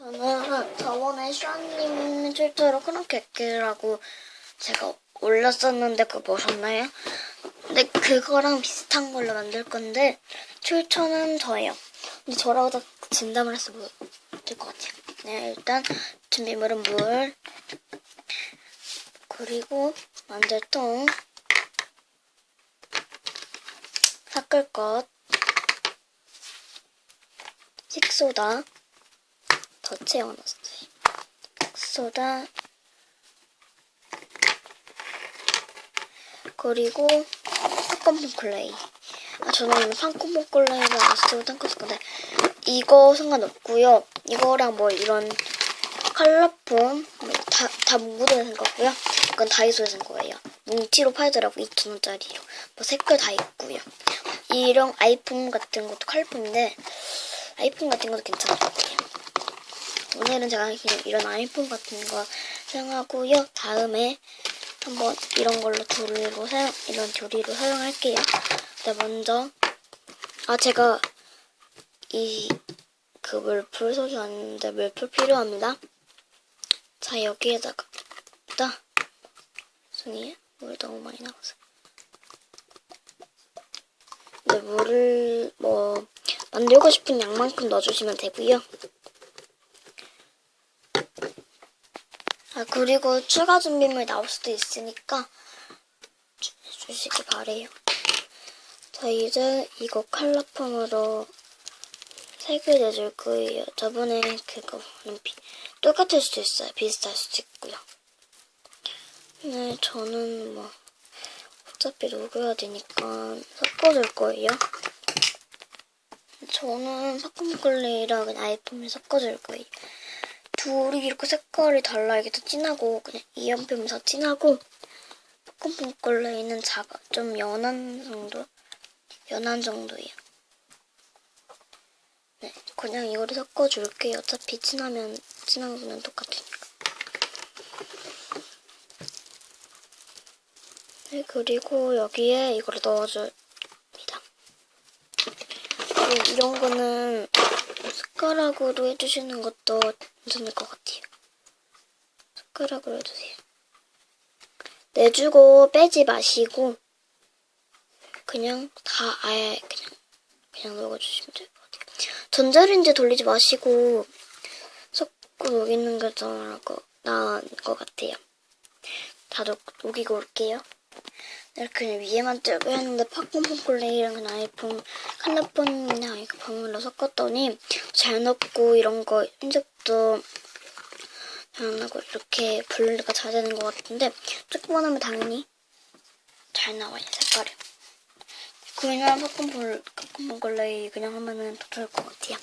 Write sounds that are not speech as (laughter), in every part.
저는 저번에 슈아님 출처로 크로켓기라고 제가 올렸었는데 그거 보셨나요? 근데 그거랑 비슷한 걸로 만들 건데 출처는 저예요. 근데 저라고 딱 진담을 해서 될것 같아요. 네, 일단 준비물은 물 그리고 만들 통 섞을 것 식소다 더 채워놨어요. 식소다 그리고 팝콘 클레이. 아 저는 팝콘 클레이가 아스트로 탱크스 건데 이거 상관없고요. 이거랑 뭐 이런 컬러폼 다, 다 뭉구대에 산 거고요. 이건 다이소에 산 거예요. 뭉치로 팔더라고 2,000원짜리로. 뭐 색깔 다 있고요. 이런 아이폰 같은 것도 컬러폼인데 아이폰 같은 것도 괜찮을 것 같아요. 오늘은 제가 이런 아이폰 같은 거 사용하고요. 다음에 한번 이런 걸로 조리로 사용, 이런 조리로 사용할게요. 네, 먼저, 아, 제가 이, 그 물풀 속이 왔는데 물풀 필요합니다. 자, 여기에다가, 딱, 손이 물 너무 많이 나가서. 네, 물을, 뭐, 만들고 싶은 양만큼 넣어주시면 되고요. 그리고 추가 준비물 나올 수도 있으니까 주- 주시기 바래요. 자, 이제 이거 컬러폼으로 색을 내줄 거예요. 저번에 그거는 비, 똑같을 수도 있어요. 비슷할 수도 있고요. 네, 저는 뭐 어차피 녹여야 되니까 섞어줄 거예요. 저는 섞어먹을래랑 그냥 아이폰을 섞어줄 거예요. 둘이 이렇게 색깔이 달라 이게 더 진하고 그냥 이 연필은 더 진하고 뽀꼼뽀걸레이는 작아 좀 연한 정도 연한 정도예요. 네, 그냥 이거를 섞어줄게요. 어차피 진하면 진한 거는 똑같으니까. 네, 그리고 여기에 이거를 넣어줍니다. 그리고 이런 거는 숟가락으로 해주시는 것도 괜찮을 것 같아요. 숟가락으로 해주세요. 내주고 빼지 마시고 그냥 다 아예 그냥 그냥 넣어주시면 될 것 같아요. 전자레인지 돌리지 마시고 섞고 녹이는 게 더 나은 것 같아요. 다 녹, 녹이고 올게요. 이렇게 그냥 위에만 뜰고 했는데 팝콘폼콜레이랑 그냥 아이폰 컬러폰이나 이거 버물로 섞었더니 잘 넣고 이런 거 흔적도 잘 안 나고 이렇게 분리가 잘 되는 것 같은데 조금만 하면 당연히 잘 나와요 색깔이. 그냥 팝콘 팝콘폴레이 그냥 하면은 더 좋을 것 같아요.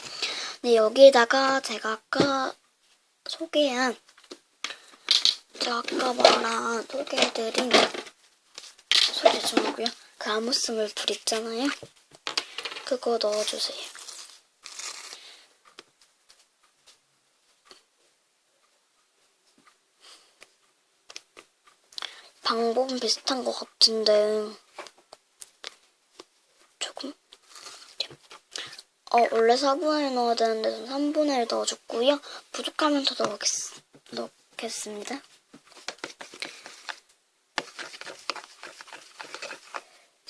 근데 여기에다가 제가 아까 소개한 제가 아까 말한 소개해드린 주고요. 그 아무스물 불 있잖아요. 그거 넣어주세요. 방법은 비슷한 것 같은데 조금 어 원래 4분의 1 넣어야 되는데 전 3분의 1 넣어줬고요. 부족하면 더 넣겠, 넣겠습니다.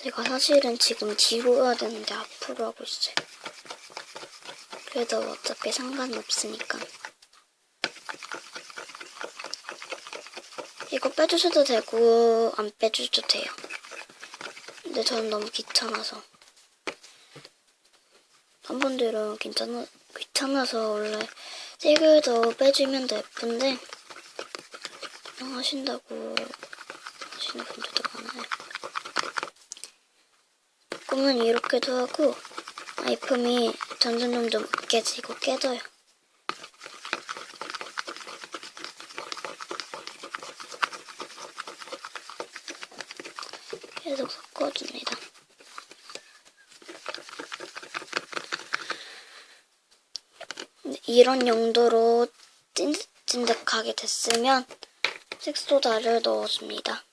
제가 사실은 지금 뒤로 해야 되는데 앞으로 하고 있어요. 그래도 어차피 상관이 없으니까. 이거 빼주셔도 되고 안 빼주셔도 돼요. 근데 저는 너무 귀찮아서. 한 분들은 괜찮아, 귀찮아서 원래 색을도 빼주면 더 예쁜데 그냥 하신다고 하시는 분들도 많아요. 꿈은 이렇게도 하고 아이품이 점점 점점 깨지고 깨져요. 계속 섞어줍니다. 이런 용도로 찐득찐득하게 됐으면 색소다를 넣어줍니다.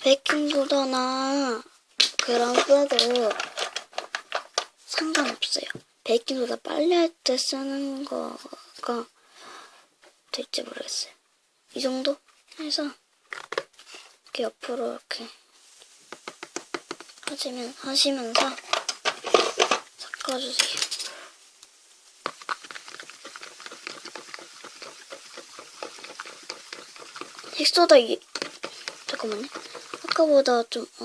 베이킹소다나 그런 뼈도 상관없어요. 베이킹소다 빨리 할때 쓰는 거가 될지 모르겠어요. 이 정도 해서 이렇게 옆으로 이렇게 하시면 하시면서 섞어주세요. 헥소다 이 잠깐만요. 아까보다 좀 어.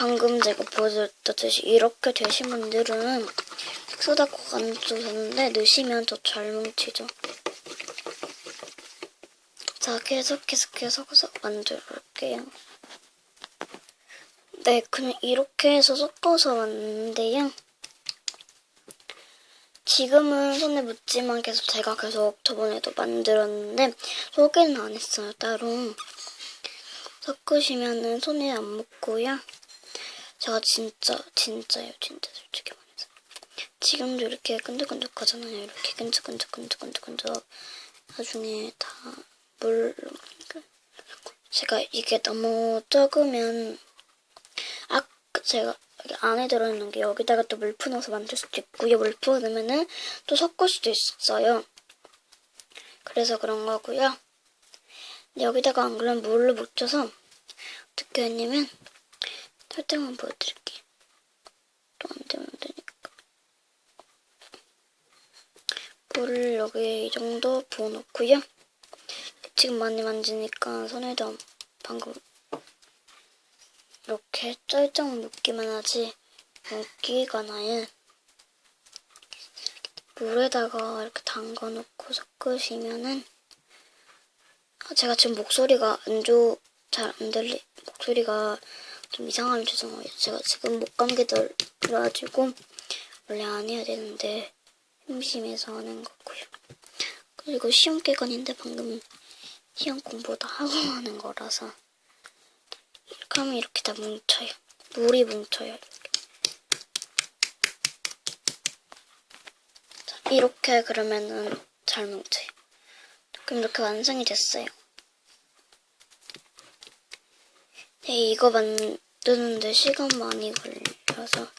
방금 제가 보여드렸듯이 이렇게 되신 분들은 안 넣어도 되는데 넣으시면 더 잘 뭉치죠. 자, 계속 계속 계속해서 만들어볼게요. 네, 그냥 이렇게 해서 섞어서 왔는데요. 지금은 손에 묻지만 계속 제가 계속 저번에도 만들었는데 소개는 안 했어요, 따로. 섞으시면은 손에 안 묻고요. 제가 진짜, 진짜요, 진짜 솔직히 말해서. 지금도 이렇게 끈적끈적 하잖아요. 이렇게 끈적끈적 끈적끈적 끈적. 나중에 다 물, 제가 이게 너무 적으면, 아, 제가 안에 들어있는 게 여기다가 또 물 풀어서 만들 수도 있고요. 물 풀으면은 또 섞을 수도 있어요. 그래서 그런 거고요. 근데 여기다가 안 그러면 물을 묻혀서 어떻게 했냐면 설탕만 보여드릴게요. 또안 되면 안 되니까. 물을 여기 이 정도 부어놓고요. 지금 많이 만지니까 손에도 방금 이렇게 짤짝 묶기만 하지 묶기가 나요. 물에다가 이렇게 담가놓고 섞으시면은 아, 제가 지금 목소리가 안 좋, 잘 안 들리, 목소리가 좀 이상하면 죄송해요. 제가 지금 목 감기 들어가지고 원래 안 해야 되는데 심심해서 하는 거고요. 그리고 시험 기간인데 방금 시험 공부 다 하고 (laughs) 하는 거라서 이렇게 하면 이렇게 다 뭉쳐요. 물이 뭉쳐요. 이렇게. 자, 이렇게 그러면은 잘 뭉쳐요. 그럼 이렇게 완성이 됐어요. 네, 이거 만드는데 시간 많이 걸려서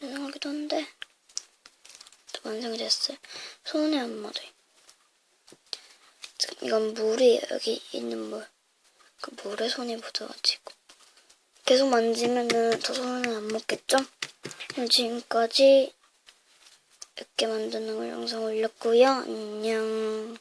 죄송하기도 한데 또 완성이 됐어요. 손에 안 맞아요. 지금 이건 물이 여기 있는 물. 그 물에 손이 묻어가지고 계속 만지면은 저 손은 안 먹겠죠? 지금까지 이렇게 만드는 걸 영상 올렸고요. 안녕.